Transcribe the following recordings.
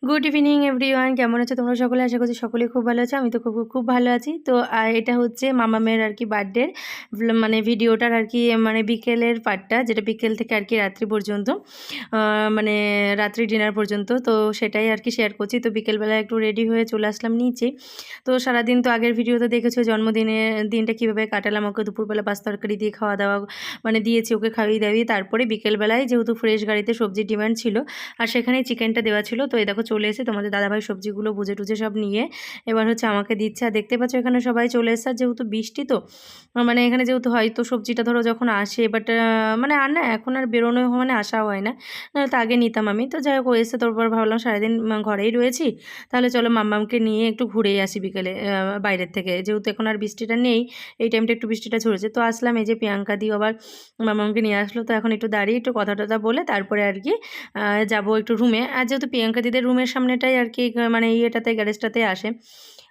Good evening everyone কেমন আছো তোমরা সকলে? আশা করছি সকলেই খুব ভালো আছো। আমি তো খুব খুব ভালো আছি। তো এটা হচ্ছে মামা মামামের আর কি বার্থডের মানে ভিডিওটার আর কি মানে বিকেলের পার্টটা যেটা বিকেল থেকে আর কি রাত্রি পর্যন্ত মানে রাত্রি ডিনার পর্যন্ত। তো, সেটাই আর কি শেয়ার করছি। তো, বিকেলবেলা একটু রেডি হয়ে চলে আসলাম নিচে। তো, সারাদিন তো আগের ভিডিওতে দেখেছ জন্মদিনের দিনটা কীভাবে কাটালাম? ওকে দুপুরবেলা পাঁচ তরকারি দিয়ে খাওয়া দাওয়া মানে দিয়েছি ওকে খাইয়ে দাওয়িয়ে তারপরে বিকেলবেলায় যেহেতু ফ্রেশ গাড়িতে সবজির ডিমান্ড ছিল, আর সেখানে চিকেনটা দেওয়া ছিল। তো, এই দেখো চলে এসে তোমাদের দাদাভাই সবজিগুলো বুঝে টুজে সব নিয়ে এবার হচ্ছে আমাকে দিচ্ছে। আর দেখতে পাচ্ছ এখানে সবাই চলে এসছে। আর যেহেতু বৃষ্টি তো মানে এখানে যেহেতু হয়তো সবজিটা ধরো যখন আসে বাট মানে আর না, এখন আর বেরোনো মানে আসা হয় না। তো আগে নিতাম আমি। তো যাই হোক এসে তারপর ভাবলাম সারাদিন ঘরেই রয়েছি। তাহলে চলো মাম্মামকে নিয়ে একটু ঘুরেই আসি বিকেলে বাইরের থেকে। যেহেতু এখন আর বৃষ্টিটা নেই, এই টাইমটা একটু বৃষ্টিটা ঝরেছে। তো আসলাম এই যে প্রিয়াঙ্কা দিও আবার মামামকে নিয়ে আসলো। তো এখন একটু দাঁড়িয়ে একটু কথা টথা বলে তারপরে আর কি যাব একটু রুমে আর যেহেতু প্রিয়াঙ্কা দিদের রুমের সামনেটাই আর কি মানে ইয়েটাতে গ্যারেজটাতে আসে।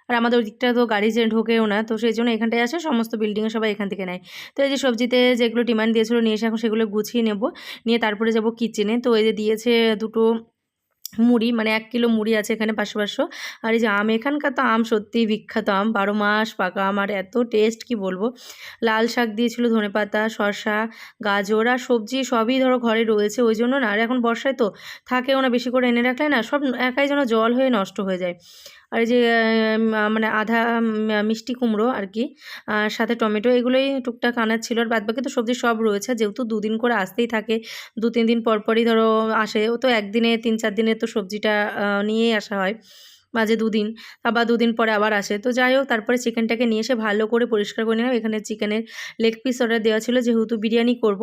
আর আমাদের ওই দিকটা তো গাড়ি যে ঢোকেও না, তো সেই জন্য এখানটায় আসে, সমস্ত বিল্ডিংয়ে সবাই এখান থেকে নেয়। তো এই যে সবজিতে যেগুলো ডিমান্ড দিয়েছিলো, নিয়ে এসে এখন সেগুলো গুছিয়ে নেব। নিয়ে তারপরে যাব কিচেনে তো এই যে দিয়েছে দুটো মুড়ি মানে এক কিলো মুড়ি আছে এখানে পাশে পাশে আর এই যে আম, এখানকার তো আম সত্যিই বিখ্যাত, আম বারো মাস পাকা আম আর এত টেস্ট কি বলব? লাল শাক দিয়েছিল ধনে পাতা শশা গাজর আর সবজি সবই ধরো ঘরে রয়েছে, ওই জন্য না। আর এখন বর্ষায় তো থাকেও না, বেশি করে এনে রাখলে না, সব একাই যেন জল হয়ে নষ্ট হয়ে যায়। আর যে মানে আধা মিষ্টি কুমড়ো আর কি সাথে টমেটো, এগুলোই টুকটাক আনার ছিল। আর বাদবাকি তো সবজি সব রয়েছে, যেহেতু দুদিন করে আসতেই থাকে, দু, তিন দিন পরপরই ধরো আসে। ও তো একদিনে, তিন, চার দিনে তো সবজিটা নিয়েই আসা হয়। মাঝে দুদিন, আবার দুদিন পরে আবার আসে। তো যাই হোক, তারপরে চিকেনটাকে নিয়ে এসে ভালো করে পরিষ্কার করে নিলাম। এখানে চিকেনের লেগ পিস অর্ডার দেওয়া ছিল, যেহেতু বিরিয়ানি করব।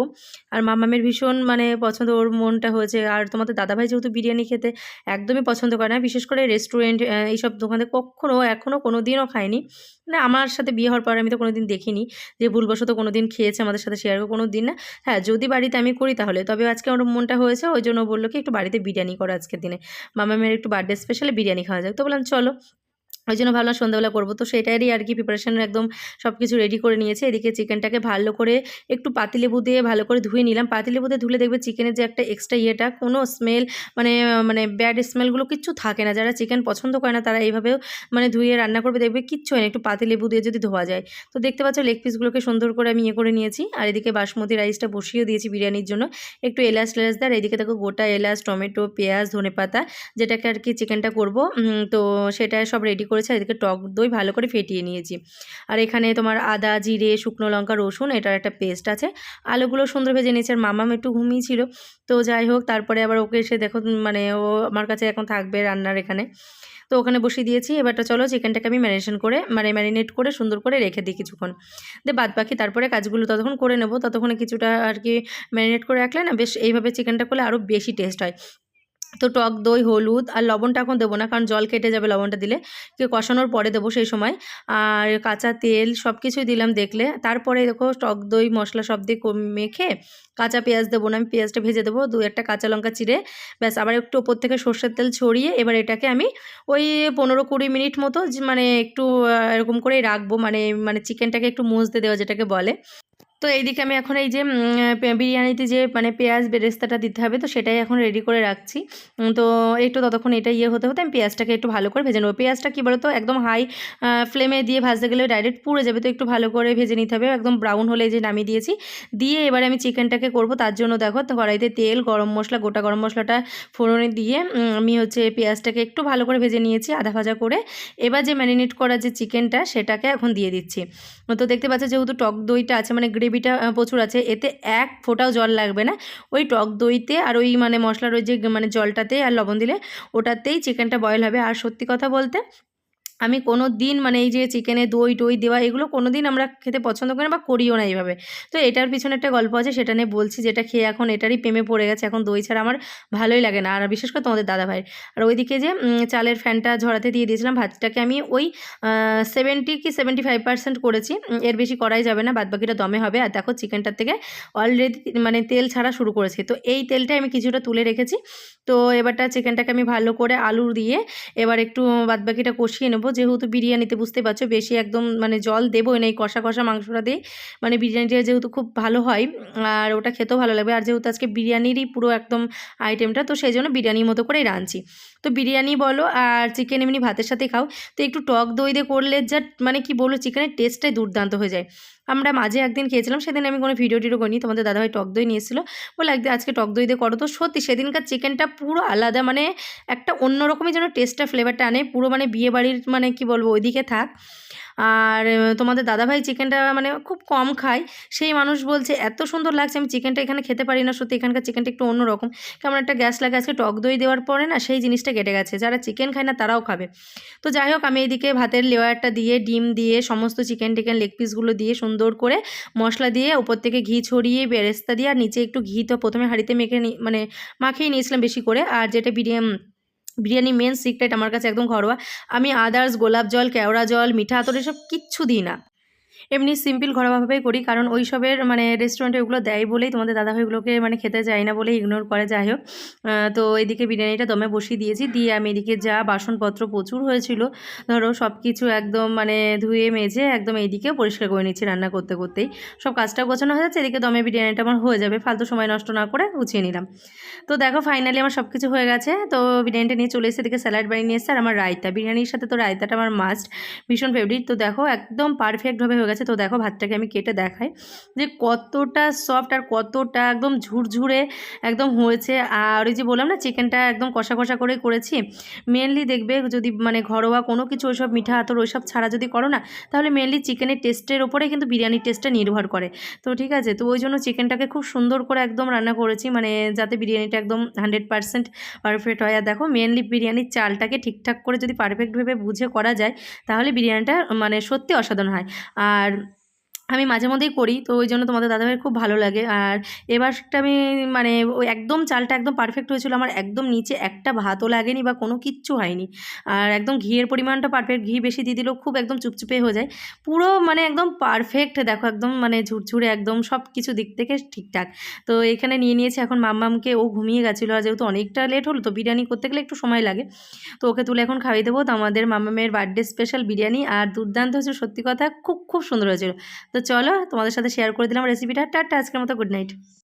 আর মামামের ভীষণ মানে পছন্দ, ওর মনটা হয়েছে। আর তোমাদের দাদাভাই যেহেতু বিরিয়ানি খেতে একদমই পছন্দ করে না, বিশেষ করে রেস্টুরেন্ট এইসব দোকানে কখনও এখনও কোনো দিনও খায়নি মানে আমার সাথে বিয়ে হওয়ার পরে আমি তো কোনো দিন দেখিনি যে ভুলবশত কোনো দিন খেয়েছে আমাদের সাথে শেয়ার কোনো দিন না। হ্যাঁ যদি বাড়িতে আমি করি তাহলে। তবে আজকে আমার মনটা হয়েছে, ওই জন্য বলল কি, একটু বাড়িতে বিরিয়ানি করো আজকের দিনে। মামামের একটু বার্থডে স্পেশালে বিরিয়ানি খাওয়া যাক তো বললাম, চলো। ওই জন্য ভাবলাম সন্ধ্যাবেলা করব। তো সেটারই আর কি প্রিপারেশন একদম সব কিছু রেডি করে নিয়েছে। এদিকে চিকেনটাকে ভালো করে একটু পাতিলেবু দিয়ে ভালো করে ধুয়ে নিলাম। পাতিলেবু দিয়ে ধুলে দেখবে চিকেনের যে একটা এক্সট্রা ইয়েটা, কোনো স্মেল মানে মানে ব্যাড স্মেলগুলো কিচ্ছু থাকে না। যারা চিকেন পছন্দ করে না, তারা এইভাবেও মানে ধুয়ে রান্না করবে। দেখবে কিচ্ছু হয় না, একটু পাতিলেবু দিয়ে যদি ধোয়া যায়। তো দেখতে পাচ্ছ লেগ পিসগুলোকে সুন্দর করে আমি ইয়ে করে নিয়েছি। আর এদিকে বাসমতি রাইসটা বসিয়ে দিয়েছি বিরিয়ানির জন্য। একটু এলাচ টেলাচ দেয় আর এদিকে দেখো গোটা এলাচ, টমেটো, পেঁয়াজ, ধনেপাতা, যেটাকে আর কি চিকেনটা করব তো সেটা সব রেডি করেছে আর এদিকে টক দই ভালো করে ফেটিয়ে নিয়েছি। আর এখানে তোমার আদা, জিরে, শুকনো লঙ্কা, রসুন, এটার একটা পেস্ট আছে। আলুগুলো সুন্দর ভেজে নিয়েছে আর মামাম একটু ঘুমিয়েছিল তো যাই হোক, তারপরে আবার ওকে এসে দেখো মানে ও আমার কাছে এখন থাকবে রান্নার এখানে। তো ওখানে বসিয়ে দিয়েছি। এবারটা চলো চিকেনটাকে আমি ম্যারিনেশন করে মানে ম্যারিনেট করে সুন্দর করে রেখে দিই কিছুক্ষণ। দিয়ে বাদ বাকি তারপরে কাজগুলো ততক্ষণ করে নেব। ততক্ষণে কিছুটা আর কি ম্যারিনেট করে রাখলে না বেশ এইভাবে চিকেনটা করলে আরও বেশি টেস্ট হয়। তো টক দই, হলুদ আর লবণটা এখন দেবো না, কারণ জল কেটে যাবে লবণটা দিলে। কে কষানোর পরে দেবো সেই সময়। আর কাঁচা তেল সব কিছুই দিলাম দেখলে। তারপরে দেখো টক দই, মশলা সব দিয়ে মেখে কাঁচা পেঁয়াজ দেবো না, আমি পেঁয়াজটা ভেজে দেবো, দু একটা কাঁচা লঙ্কা চিড়ে, ব্যাস। আবার একটু ওপর থেকে সর্ষের তেল ছড়িয়ে এবার এটাকে আমি ওই পনেরো কুড়ি মিনিট মতো মানে একটু এরকম করেই রাখব। মানে মানে চিকেনটাকে একটু মুজতে দেওয়া যেটাকে বলে। তো এইদিকে আমি এখন এই যে বিরিয়ানিতে যে মানে পেঁয়াজ বেরেস্তাটা দিতে হবে, তো সেটাই এখন রেডি করে রাখছি। তো একটু ততক্ষণ এটা ইয়ে হতে হতে আমি পেঁয়াজটাকে একটু ভালো করে ভেজে নেব। পেঁয়াজটা কী বলতো, একদম হাই ফ্লেমে দিয়ে ভাজতে গেলে ডাইরেক্ট পুড়ে যাবে, তো একটু ভালো করে ভেজে নিতে হবে। একদম ব্রাউন হলে যে নামিয়ে দিয়েছি। দিয়ে এবারে আমি চিকেনটাকে করব, তার জন্য দেখো কড়াইতে তেল, গরম মশলা, গোটা গরম মশলাটা ফোড়নে দিয়ে আমি হচ্ছে পেঁয়াজটাকে একটু ভালো করে ভেজে নিয়েছি আধা ভাজা করে। এবার যে ম্যারিনেট করা যে চিকেনটা সেটাকে এখন দিয়ে দিচ্ছি। তো দেখতে পাচ্ছ, যেহেতু টক দইটা আছে মানে গ্রেভিটা প্রচুর আছে। এতে এক ফোটাও জল লাগবে না। ওই টক দইতে আর ওই মানে মশলার ওই যে মানে জলটাতে আর লবণ দিলে ওটাতেই চিকেনটা বয়েল হবে। আর সত্যি কথা বলতে আমি কোনো দিন মানে এই যে চিকেনে দই টই দেওয়া এগুলো কোনো দিন আমরা খেতে পছন্দ করি না বা করিও না এইভাবে। তো এটার পিছনে একটা গল্প আছে, সেটা নিয়ে বলছি যেটা খেয়ে এখন এটারই প্রেমে পড়ে গেছে, এখন দই ছাড়া আমার ভালোই লাগে না। আর বিশেষ করে তোমাদের দাদা ভাই আর ওইদিকে যে চালের ফ্যানটা ঝরাতে দিয়ে দিয়েছিলাম ভাতটাকে আমি ওই সেভেন্টি কি সেভেন্টি ফাইভ পার্সেন্ট করেছি এর বেশি করাই যাবে না, বাদবাকিটা দমে হবে। আর দেখো চিকেনটার থেকে অলরেডি মানে তেল ছাড়া শুরু করেছি। তো এই তেলটা আমি কিছুটা তুলে রেখেছি। তো এবারটা চিকেনটাকে আমি ভালো করে আলু দিয়ে এবার একটু বাদবাকিটা কষিয়ে নেব। যেহেতু বিরিয়ানিতে বুঝতে পারছ, বেশি একদম মানে জল দেবো না, এই কষা কষা মাংসটা দিয়ে। মানে বিরিয়ানিটা যেহেতু খুব ভালো হয়, আর ওটা খেতেও ভালো লাগবে। আর যেহেতু আজকে বিরিয়ানিরই পুরো একদম আইটেমটা, তো সেই জন্য বিরিয়ানির মতো করেই রাঁধছি। তো বিরিয়ানি বলো আর চিকেন এমনি ভাতের সাথে খাও। তো একটু টক দই দিয়ে করলে যা মানে কি বলব, চিকেনের টেস্টটাই দুর্দান্ত হয়ে যায়। আমরা মাঝে একদিন খেয়েছিলাম, সেদিন আমি কোনো ভিডিও টিডিও করিনি, তোমাদের দাদাভাই টক দই নিয়েছিল বলে একদিন আজকে টক দই দিয়ে করো। তো সত্যি সেদিনকার চিকেনটা পুরো আলাদা মানে একটা অন্যরকমই যেন টেস্টটা ফ্লেভারটা আনে। পুরো মানে বিয়ে বাড়ির মানে কি বলব, ওইদিকে থাক। আর তোমাদের দাদাভাই চিকেনটা মানে খুব কম খায়। সেই মানুষ বলছে, এত সুন্দর লাগছে, আমি চিকেনটা এখানে খেতে পারি না। সত্যি এখানকার চিকেনটা একটু অন্যরকম। কেমন একটা গ্যাস লাগে, আজকে টক দই দেওয়ার পরে না সেই জিনিসটা কেটে গেছে। যারা চিকেন খায় না, তারাও খাবে। তো যাই হোক, আমি এইদিকে ভাতের লেয়ারটা দিয়ে, ডিম দিয়ে, সমস্ত চিকেন টিকেন লেগ পিসগুলো দিয়ে সুন্দর করে মশলা দিয়ে উপর থেকে ঘি ছড়িয়ে, বেরেস্তা দিয়ে, আর নিচে একটু ঘি তো প্রথমে হাঁড়িতে মেখে মানে মাখিয়ে নিয়েছিলাম বেশি করে। আর যেটা বিরিয়ানি বিরিয়ানি মেন সিক্রেট আমার কাছে একদম ঘরোয়া। আমি আদার্স, গোলাপ জল, কেওড়া জল, মিঠা আতর এসব কিচ্ছু দিই না। এমনি সিম্পল ঘরোয়াভাবেই করি, কারণ ওই সবের মানে রেস্টুরেন্টে ওগুলো দেয় বলেই তোমাদের দাদাভাই ওগুলোকে মানে খেতে যায় না বলেই ইগনোর করে, যাই হোক। তো এদিকে বিরিয়ানিটা দমে বসিয়ে দিয়েছি, দিয়ে আমি এদিকে যা বাসনপত্র প্রচুর হয়েছিল, ধরো সব কিছু একদম মানে ধুয়ে মেজে একদম এইদিকে পরিষ্কার করে নিচ্ছি রান্না করতে করতেই। সব কাজটা গোছানো হয়ে যাচ্ছে, এদিকে দমে বিরিয়ানিটা আমার হয়ে যাবে, ফালতু সময় নষ্ট না করে গুছিয়ে নিলাম। তো দেখো ফাইনালি আমার সব কিছু হয়ে গেছে, তো বিরিয়ানিটা নিয়ে চলে এসে এদিকে স্যালাড বানিয়ে নিয়ে এসেছে, আর আমার রায়তা, বিরিয়ানির সাথে তো রায়তাটা আমার মাস্ট ভীষণ ফেভারিট তো দেখো একদম পারফেক্টভাবে হয়ে গেছে। তো দেখো ভাতটাকে আমি কেটে দেখাই যে কতটা সফট আর কতটা একদম ঝুরঝুরে একদম হয়েছে। আর ওই যে বললাম না চিকেনটা একদম কষা কষা করে করেছি। মেনলি দেখবে যদি মানে ঘরোয়া কোনো কিছু ওইসব মিঠা আতর ওইসব ছাড়া যদি করো না, তাহলে মেনলি চিকেনের টেস্টের ওপরে কিন্তু বিরিয়ানির টেস্টটা নির্ভর করে। তো ঠিক আছে, তো ওই জন্য চিকেনটাকে খুব সুন্দর করে একদম রান্না করেছি মানে যাতে বিরিয়ানিটা একদম হান্ড্রেড পারসেন্ট পারফেক্ট হয়। আর দেখো মেনলি বিরিয়ানির চালটাকে ঠিকঠাক করে যদি পারফেক্টভাবে বুঝে করা যায়, তাহলে বিরিয়ানিটা মানে সত্যি অসাধারণ হয়। আর dar আমি মাঝে মধ্যেই করি, তো ওই জন্য তোমাদের দাদাভাইয়ের খুব ভালো লাগে। আর এবারটা আমি মানে ওই একদম চালটা একদম পারফেক্ট হয়েছিল। আমার একদম নিচে একটা ভাতও লাগেনি বা কোনো কিচ্ছু হয়নি। আর একদম ঘিয়ের পরিমাণটা পারফেক্ট ঘি বেশি দিয়ে দিলেও খুব একদম চুপচুপে হয়ে যায়। পুরো মানে একদম পারফেক্ট দেখো একদম মানে ঝুরঝুরে একদম সব কিছু দিক থেকে ঠিকঠাক। তো এখানে নিয়ে নিয়েছি, এখন মাম্মামকে ও ঘুমিয়ে গেছিল। আর যেহেতু অনেকটা লেট হলো, তো বিরিয়ানি করতে গেলে একটু সময় লাগে। তো ওকে তুলে এখন খাইয়ে দেবো। তো আমাদের মাম্মামের বার্থডে স্পেশাল বিরিয়ানি। আর দুর্দান্ত হচ্ছে সত্যি কথা, খুব খুব সুন্দর হয়েছিল। তো চলো তোমাদের সাথে শেয়ার করে দিলাম রেসিপিটা টাটা আজকের মতো গুড নাইট